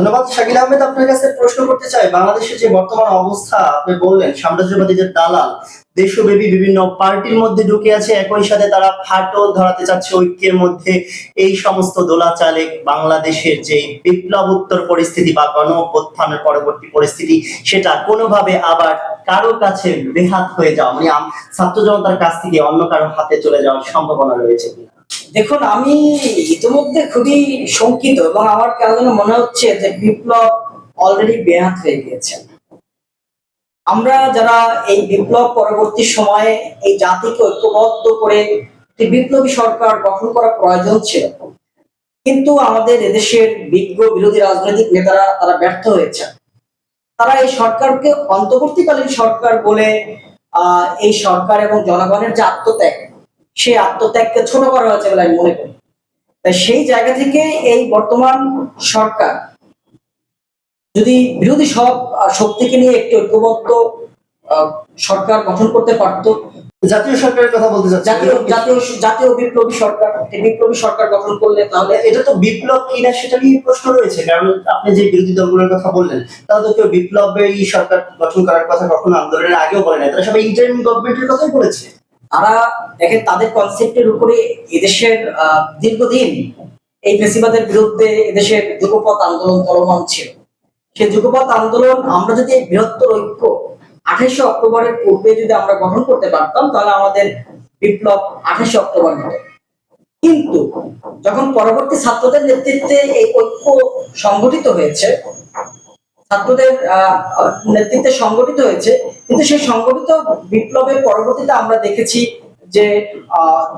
ধন্যবাদ। শাকিল আহমেদ, আপনার কাছে প্রশ্ন করতে চাই। বাংলাদেশের যে বর্তমান অবস্থা, আপনি বললেন দালাল দেশব্যাপী বিভিন্ন পার্টির মধ্যে ঢুকে আছে। একই সাথে তারা ফাটল ধরাতে চাচ্ছে ঐক্যের মধ্যে। এই সমস্ত দোলাচালে বাংলাদেশের যে বিপ্লবোত্তর পরিস্থিতি বা গণ অভ্যুত্থানের পরবর্তী পরিস্থিতি, সেটা কোনোভাবে আবার কারও কাছে বেহাত হয়ে যাওয়া মানে ছাত্র জনতার কাছ থেকে অন্য কারও হাতে চলে যাওয়ার সম্ভাবনা রয়েছে কিনা? দেখুন, আমি ইতিমধ্যে খুবই শঙ্কিত এবং আমার কেন যেন মনে হচ্ছে যে বিপ্লব অলরেডি বেহাত হয়ে গিয়েছে। আমরা যারা এই বিপ্লব পরবর্তী সময়ে এই জাতিকে ঐক্যবদ্ধ করে বিপ্লবী সরকার গঠন করা প্রয়োজন ছিল, কিন্তু আমাদের এদেশের বিজ্ঞ বিরোধী রাজনৈতিক নেতারা তারা ব্যর্থ হয়েছে। তারা এই সরকারকে অন্তর্বর্তীকালীন সরকার বলে এই সরকার এবং জনগণের যে সেই আত্মত্যাগকে ছোট করা হয়েছে বলে আমি মনে করি। তাই সেই জায়গা থেকে এই বর্তমান সরকার যদি বিরোধী সব শক্তিকে নিয়ে একটি ঐক্যবদ্ধ সরকার গঠন করতে পারত জাতীয় সরকারের কথা বলতে চাচ্ছি। জাতীয় জাতীয় জাতীয় বিপ্লবী সরকার বিপ্লবী সরকার গঠন করলে তাহলে এটা তো বিপ্লব কিনা সেটা নিয়ে প্রশ্ন রয়েছে কারণ আপনি যে বিরোধী দলগুলোর কথা বললেন তারা তো কেউ বিপ্লবের সরকার গঠন করার কথা কখনো আন্দোলনের আগেও বলে না তারা সবাই ইন্টারিম গভর্নমেন্টের কথাই বলেছে। তারা দেখেন তাদের কনসেপ্টের উপরে এদেশের দীর্ঘদিন এই ফেসিবাদের বিরুদ্ধে এদেশের যুগপথ আন্দোলন চলমান ছিল। সেই যুগপথ আন্দোলন আমরা যদি বৃহত্তর ঐক্য আঠাশে অক্টোবরের পূর্বে যদি আমরা গঠন করতে পারতাম, তাহলে আমাদের বিপ্লব আঠাশে অক্টোবর হতো। কিন্তু যখন পরবর্তী ছাত্রদের নেতৃত্বে এই ঐক্য সংগঠিত হয়েছে, ছাত্রদের নেতৃত্বে সংগঠিত হয়েছে কিন্তু সেই সংগঠিত বিপ্লবের পরবর্তীতে আমরা দেখেছি যে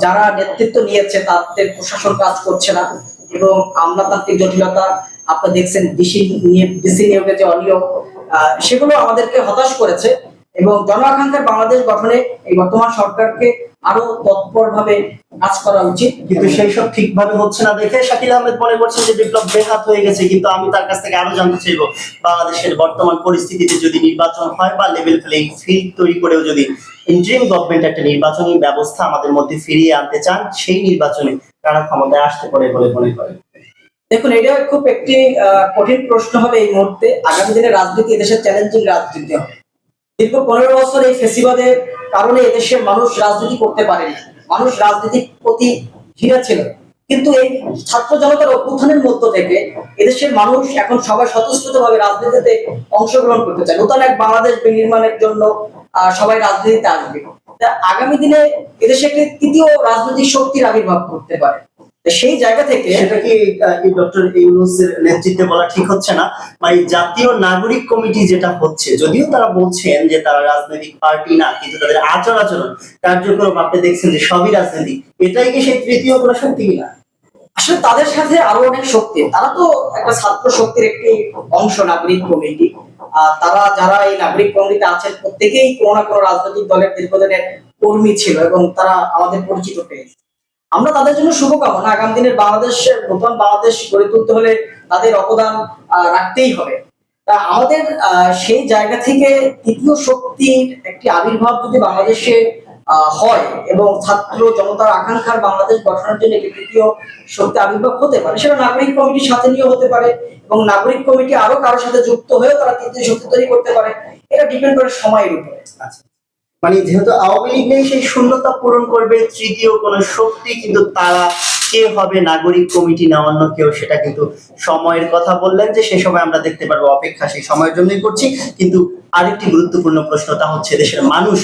যারা নেতৃত্ব নিয়েছে তাদের প্রশাসন কাজ করছে না। এবং আমলাতান্ত্রিক জটিলতা, আপনারা দেখছেন ডিসি নিয়ে, ডিসি নিয়োগের যে অনিয়ম সেগুলো আমাদেরকে হতাশ করেছে। এবং জন আকাঙ্ক্ষার বাংলাদেশ গঠনে এই বর্তমান সরকারকে আরও তৎপরভাবে কাজ করা উচিত। কিন্তু সেই সব ঠিকভাবে হচ্ছে না দেখে শাকিল আহমেদ মনে করছেন যে বিপ্লব বেহাত হয়ে গেছে কিন্তু আমি তার কাছ থেকে আরও জানতে চাইব বাংলাদেশের বর্তমান পরিস্থিতিতে যদি নির্বাচন হয় বা লেভেল প্লেইং ফিল্ড তৈরি করেও যদি ইন্টারিম গভর্নমেন্ট একটা নির্বাচনী ব্যবস্থা আমাদের মধ্যে ফিরিয়ে আনতে চান সেই নির্বাচনে কারা ক্ষমতায় আসতে পারে বলে মনে করেন। দেখুন এটা খুব একটি আহ, কঠিন প্রশ্ন হবে এই মুহূর্তে। আগামী দিনে রাজনীতি এদেশের চ্যালেঞ্জিং রাজনীতি হবে। দীর্ঘ পনেরো বছর এই ফেসিবাদের কারণে এদেশের মানুষ রাজনীতি করতে পারেনি। মানুষ রাজনীতির প্রতি ঘিরে ছিল। কিন্তু এই ছাত্র জনতার অভ্যুত্থানের মধ্য থেকে এদেশের মানুষ এখন সবাই স্বতঃস্ফূর্ত ভাবে রাজনীতিতে অংশগ্রহণ করতে চায়। নতুন এক বাংলাদেশ নির্মাণের জন্য সবাই রাজনীতিতে আসবে। আগামী দিনে এদেশে একটি তৃতীয় রাজনৈতিক শক্তির আবির্ভাব করতে পারে। সেই জায়গা থেকে সেটা কি ডক্টর ইউনুসের নেতৃত্বে বলা ঠিক হচ্ছে না? মানে জাতীয় নাগরিক কমিটি যেটা হচ্ছে যদিও তারা বলছেন যে তারা রাজনৈতিক পার্টি না কিন্তু তাদের আচরণ আচরণ কার্যক্রম আপনি দেখছেন যে সবই রাজনীতি এটাই কি সেই তৃতীয় কোনো শক্তি কিনা? আসলে তাদের সাথে আরও অনেক শক্তি তারা তো একটা ছাত্র শক্তির একটি অংশ নাগরিক কমিটি। তারা যারা এই নাগরিক কমিটিতে আছেন প্রত্যেকেই কোনো না কোনো রাজনৈতিক দলের দীর্ঘদিনের কর্মী ছিল এবং তারা আমাদের পরিচিত পেয়েছে। আমরা তাদের জন্য শুভকামনা। আগামী দিনের বাংলাদেশের নতুন বাংলাদেশ গড়ে তুলতে হলে তাদের অবদান রাখতেই হবে। তা আমাদের সেই জায়গা থেকে তৃতীয় শক্তির একটি আবির্ভাব যদি বাংলাদেশে হয় এবং ছাত্র জনতার আকাঙ্ক্ষার বাংলাদেশ গঠনের জন্য একটি তৃতীয় শক্তি আবির্ভাব হতে পারে, সেটা নাগরিক কমিটির সাথে নিয়েও হতে পারে এবং নাগরিক কমিটি আরও কারোর সাথে যুক্ত হয়েও তারা তৃতীয় শক্তি তৈরি করতে পারে, এটা ডিপেন্ড করে সময়ের উপরে। আচ্ছা। মানে যেহেতু আওয়ামী লীগ নেই, সেই শূন্যতা পূরণ করবে তৃতীয় কোনো শক্তি, কিন্তু তারা কে হবে নাগরিক কমিটি না অন্য কেউ সেটা কিন্তু সময়ের কথা বললেন যে সে সময় আমরা দেখতে পারব অপেক্ষা সেই সময়ের জন্যই করছি। কিন্তু আরেকটি গুরুত্বপূর্ণ প্রশ্ন তা হচ্ছে, দেশের মানুষ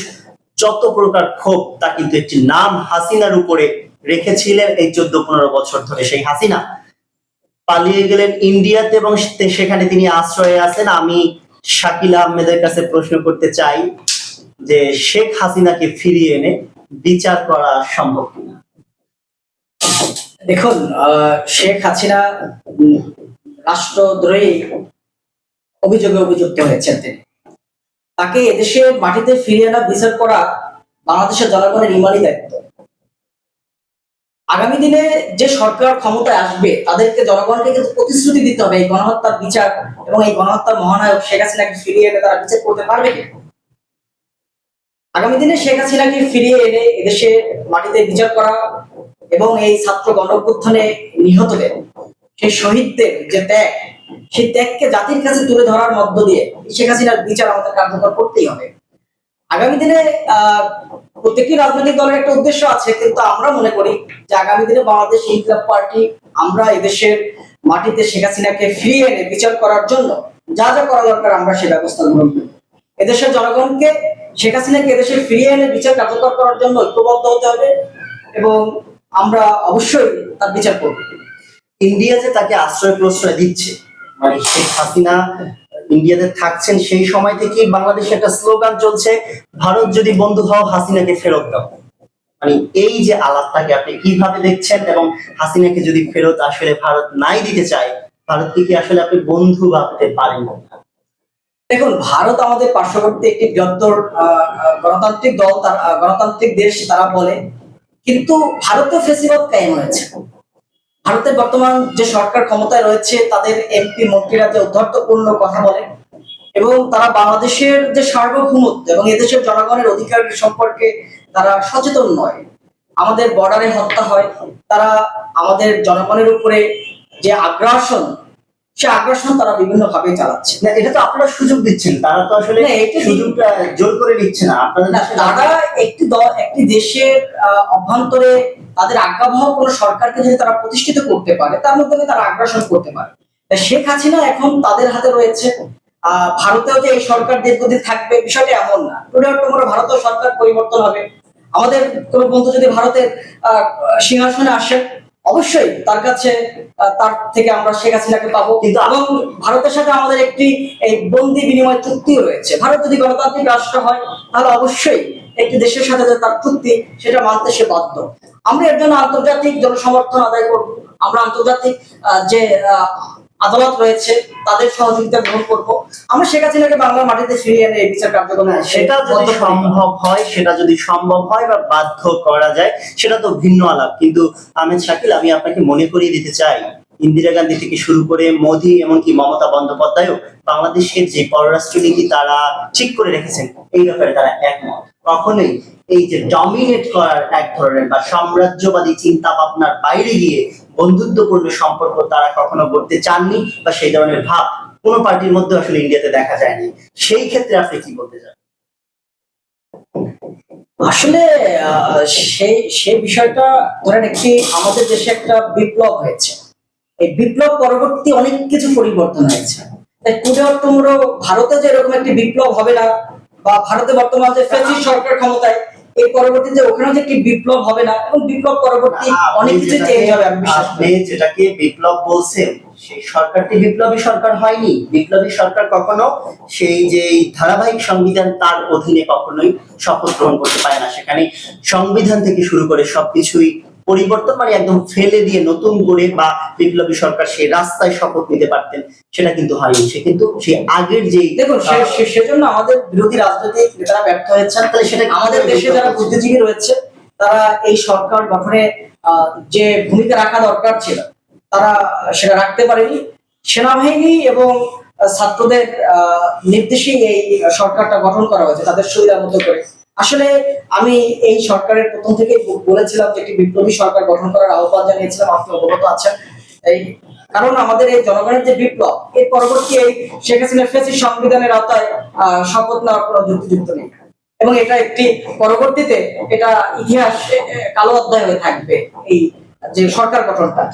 যত প্রকার ক্ষোভ, তা কিন্তু একটি নাম হাসিনার উপরে রেখেছিলেন এই চোদ্দ পনেরো বছর ধরে সেই হাসিনা। পালিয়ে গেলেন ইন্ডিয়াতে এবং সেখানে তিনি আশ্রয়ে আছেন। আমি শাকিল আহমেদের কাছে প্রশ্ন করতে চাই যে শেখ হাসিনাকে ফিরিয়ে এনে বিচার করা সম্ভব কিনা? দেখুন শেখ হাসিনা রাষ্ট্রদ্রোহী অভিযোগে অভিযুক্ত হয়েছেন তিনি। তাকে এদেশে মাটিতে ফিরিয়ে আনা বিচার করা বাংলাদেশের জনগণের ইমানই দায়িত্ব। আগামী দিনে যে সরকার ক্ষমতায় আসবে, তাদেরকে জনগণকে কিন্তু প্রতিশ্রুতি দিতে হবে এই গণহত্যার বিচার এবং এই গণহত্যার মহানায়ক শেখ হাসিনাকে ফিরিয়ে এনে তারা বিচার করতে পারবে কি আগামী দিনে শেখ হাসিনাকে ফিরিয়ে এনে এদেশে মাটিতে বিচার করা এবং এই ছাত্র গণ অভ্যুত্থানে নিহতদের সেই শহীদদের যে ত্যাগ সেই ত্যাগকে জাতির কাছে তুলে ধরার মধ্য দিয়ে শেখ হাসিনার বিচার আমাদের কার্যকর করতেই হবে। আগামী দিনে আহ, প্রত্যেকটি রাজনৈতিক দলের একটা উদ্দেশ্য আছে কিন্তু আমরা মনে করি যে আগামী দিনে বাংলাদেশ ইনকিলাব পার্টি আমরা এদেশের মাটিতে শেখ হাসিনাকে ফিরিয়ে এনে বিচার করার জন্য যা যা করা দরকার আমরা সে ব্যবস্থা গ্রহণ করব। এদেশের জনগণকে শেখ হাসিনাকে এদেশে ফিরিয়ে এনে বিচার কার্যকর করার জন্য ঐক্যবদ্ধ হতে হবে এবং আমরা অবশ্যই তার বিচার করব। ইন্ডিয়া যে তাকে আশ্রয় প্রশ্রয় দিচ্ছে মানে শেখ হাসিনা ইন্ডিয়াতে থাকছেন সেই সময় থেকেই বাংলাদেশে একটা স্লোগান চলছে, ভারত যদি বন্ধু হও, হাসিনাকে ফেরত দাও। মানে এই যে আলাপটাকে আপনি কীভাবে দেখছেন এবং হাসিনাকে যদি ফেরত আসলে ভারত নাই দিতে চায়, ভারতকে কি আসলে আপনি বন্ধু ভাবতে পারেন? দেখুন, ভারত আমাদের পার্শ্ববর্তী একটি বৃহত্তর গণতান্ত্রিক দল গণতান্ত্রিক দেশ, তারা বলে। কিন্তু ভারতে ফেসিবাদ কায়েম হয়েছে। ভারতের বর্তমান যে সরকার ক্ষমতায় রয়েছে, তাদের এমপি মন্ত্রীরা যে উদ্ধর্তপূর্ণ কথা বলে, এবং তারা বাংলাদেশের যে সার্বভৌমত্ব এবং এদেশের জনগণের অধিকার সম্পর্কে তারা সচেতন নয়। আমাদের বর্ডারে হত্যা হয়, তারা আমাদের জনগণের উপরে যে আগ্রাসন সে আগ্রাসন তারা বিভিন্ন ভাবে চালাচ্ছে। না এটা তো আপনারা সুযোগ দিচ্ছেন। তারা তো আসলে সুযোগটা জোর করে নিচ্ছে না। তারা একটি দল একটি দেশের অভ্যন্তরে তাদের আজ্ঞাবহ কোনো সরকারকে যদি তারা প্রতিষ্ঠিত করতে পারে তার মধ্যে তারা আগ্রাসন করতে পারে। শেখ হাসিনা এখন তাদের হাতে রয়েছে। আহ, ভারতেও যে এই সরকার দীর্ঘদিন থাকবে বিষয়টা এমন না। টুডে টুমোরো ভারতীয় সরকার পরিবর্তন হবে। আমাদের কোনো বন্ধু যদি ভারতের আহ, সিংহাসনে আসে অবশ্যই তার কাছে তার থেকে আমরা শেখ হাসিনাকে পাবো। কিন্তু- এবং ভারতের সাথে আমাদের একটি এই বন্দি বিনিময় চুক্তিও রয়েছে। ভারত যদি গণতান্ত্রিক রাষ্ট্র হয় তাহলে অবশ্যই একটি দেশের সাথে যে তার চুক্তি সেটা মানতে সে বাধ্য। আমরা এর জন্য আন্তর্জাতিক জনসমর্থন আদায় করব। আমরা আন্তর্জাতিক আহ, যে আহ, আদালত রয়েছে তাদের সহযোগিতা গ্রহণ করব। আমরা শেখ হাসিনাকে বাংলার মাটিতে ফিরিয়ে এনে এই বিচার কার্যক্রম সেটা যদি সম্ভব হয় সেটা যদি সম্ভব হয় বা বাধ্য করা যায় সেটা তো ভিন্ন আলাপ। কিন্তু আহমেদ শাকিল আমি আপনাকে মনে করিয়ে দিতে চাই ইন্দিরা গান্ধী থেকে শুরু করে মোদী এমনকি মমতা বন্দ্যোপাধ্যায়ও বাংলাদেশের যে পররাষ্ট্রনীতি তারা ঠিক করে রেখেছেন এই ব্যাপারে তারা একমত। কখনোই এই যে ডমিনেট করার এক ধরনের বা সাম্রাজ্যবাদী চিন্তা ভাবনার বাইরে গিয়ে বন্ধুত্বপূর্ণ সম্পর্ক তারা কখনো করতে চাননি বা সেই ধরনের ভাব কোনো পার্টির মধ্যে আসলে ইন্ডিয়াতে দেখা যায়নি। সেই ক্ষেত্রে আপনি কি বলতে চান? আসলে সেই সেই বিষয়টা ধরে রাখি আমাদের দেশে একটা বিপ্লব হয়েছে। এই বিপ্লব পরবর্তী অনেক কিছু পরিবর্তন হয়েছে। তাই টুডে অর টুমোরো ভারতে যে এরকম একটি বিপ্লব হবে না, বা ভারতে বর্তমান যে ফ্যাসিস্ট সরকার ক্ষমতায় এই পরবর্তীতে ওখানেও যে কি বিপ্লব হবে না এবং বিপ্লব পরবর্তী অনেক কিছু চেঞ্জ হবে আমি বিশ্বাস করি। যেটাকে বিপ্লব বলছেন সেই সরকারটি বিপ্লবী সরকার হয়নি। বিপ্লবী সরকার কখনো সেই যে ধারাবাহিক সংবিধান তার অধীনে কখনোই শপথ গ্রহণ করতে পারে না। সেখানে সংবিধান থেকে শুরু করে সবকিছুই পরিবর্তন মানে একদম ফেলে দিয়ে নতুন করে বা বিপ্লবী সরকার সেই রাস্তায় শপথ নিতে পারতেন সেটা কিন্তু হয়নি। সে কিন্তু সেই আগের যে দেখুন সেজন্য আমাদের বিরোধী রাজনৈতিক নেতারা ব্যর্থ হয়েছেন তাহলে সেটা আমাদের দেশে যারা বুদ্ধিজীবী রয়েছে তারা এই সরকার গঠনে আহ, যে ভূমিকা রাখা দরকার ছিল তারা সেটা রাখতে পারেনি। সেনাবাহিনী এবং ছাত্রদের আহ, নির্দেশেই এই সরকারটা গঠন করা হয়েছে তাদের সুবিধা মতো করে। আসলে আমি এই সরকারের প্রথম থেকে বলেছিলাম যে একটি বিপ্লবী সরকার গঠন করার আহ্বান জানিয়েছিলাম, আপনি অবগত আছেন। এই কারণ আমাদের এই জনগণের যে বিপ্লব, এর পরবর্তী এই শেখ হাসিনার ফেসিস সংবিধানের আওতায় শপথ নেওয়ার কোনো যুক্তিযুক্ত নেই। এবং এটা একটি পরবর্তীতে এটা ইতিহাস কালো অধ্যায় হয়ে থাকবে এই যে সরকার গঠনটা।